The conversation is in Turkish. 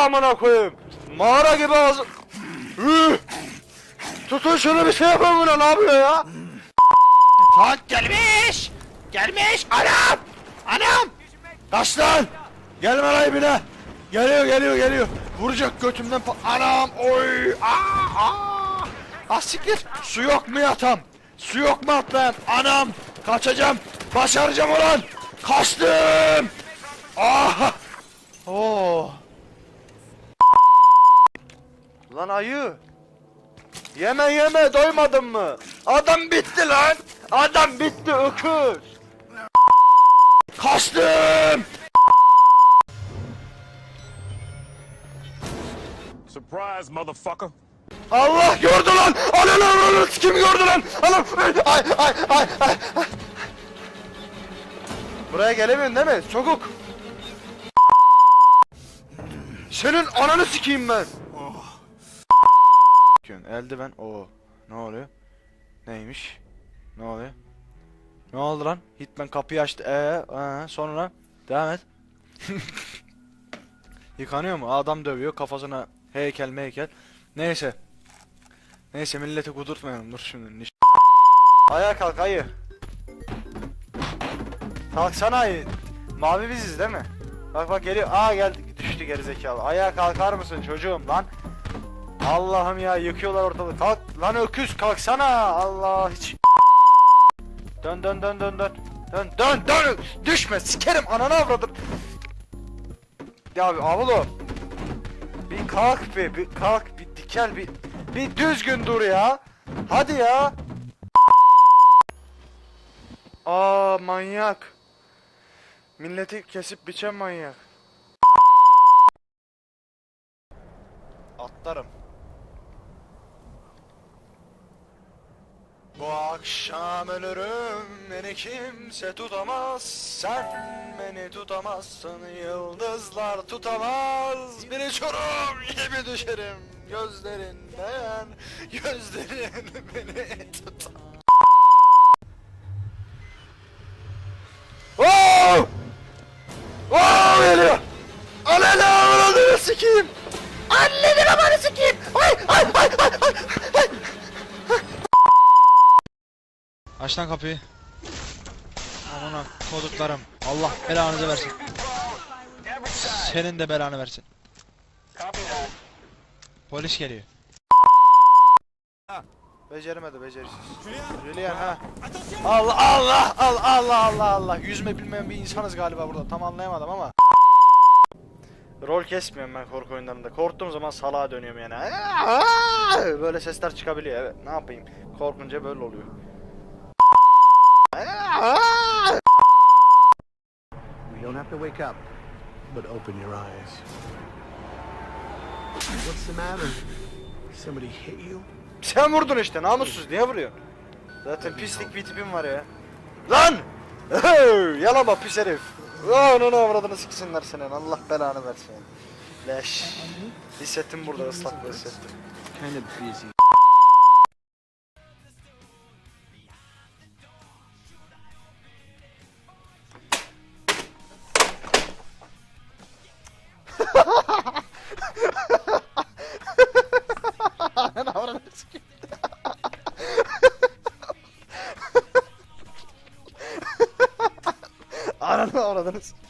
Amına koyayım. Mağara gibi ağzı. Üh! Tutun şunu bir şey yapın buna ne yapıyor ya? Tank gelmiş. Gelmiş. Anam. Anam. Kaç lan. Gelme lan ibine. Geliyor geliyor geliyor. Vuracak götümden Anam oy. Aa, aa. Ah siktir. Su yok mu yatam? Su yok mu atlayan? Anam. Kaçacağım. Başaracağım ulan. Kaçtım. Ah. Oh. Lan ayı. Yeme yeme doymadın mı? Adam bitti lan. Adam bitti öküz. Kaçtım. Surprise, motherfucker. Allah gördü lan. Ana lan lan kim gördü lan? Anam. Ay ay ay ay. ay. Buraya gelemiyorsun değil mi? Çabuk. Senin ananı sikeyim ben. Eldiven. Oo. Ne oluyor? Neymiş? Ne oluyor? Ne oldu lan? Hitman kapıyı açtı. Ee, ee, sonra devam et. Yıkanıyor mu? Adam dövüyor kafasına heykel meykel. Neyse. Neyse milleti kudurtmayalım dur şimdi. Niş- Ayağa kalk ayı. Kalksana ayı. Mavi biziz değil mi? Bak bak geliyor. Aa geldi düştü gerizekalı. Ayağa kalkar mısın çocuğum lan? Allah'ım ya yıkıyorlar ortalığı. Kalk lan öküz kalksana. Allah hiç. Dön dön dön dön dön. Dön dön dön. Düşme sikerim ananı avradım. Ya abi avlu. Bir kalk be bir kalk bir dikel bir bir düzgün dur ya. Hadi ya. Aa manyak. Milleti kesip biçen manyak. Atlarım. Bu akşam ölürüm beni kimse tutamaz Sen beni tutamazsın yıldızlar tutamaz Bir uçurum gibi düşerim gözlerinden Gözlerin beni tutar Oh! Oh geliyor! Ananı avradını sikeyim! Anneni babanı sikeyim! Ay ay ay ay ay! ay. Aç lan kapıyı. Amına koduklarım. Allah belanızı versin. Senin de belanı versin. Polis geliyor. Beceremedi becerisiz. Julian ha. Allah Allah Allah Allah Allah Allah. Yüzme bilmeyen bir insanız galiba burada. Tam anlayamadım ama. Rol kesmiyorum ben korku oyunlarında. Korktuğum zaman salağa dönüyorum yani. Böyle sesler çıkabiliyor evet. Ne yapayım? Korkunca böyle oluyor. You don't have to wake up, but open your eyes. What's the matter? Somebody hit you? Sen vurdun işte namussuz niye vuruyorsun? Zaten pislik bir tipim var ya. Lan! Yalama pis herif. Onun avradını siksinler senin. Allah belanı versin. Leş. Hissettim burada ıslaklığı hissettim. Kind of busy. Ananı avradını sikeyim. Ananı avradını sikeyim.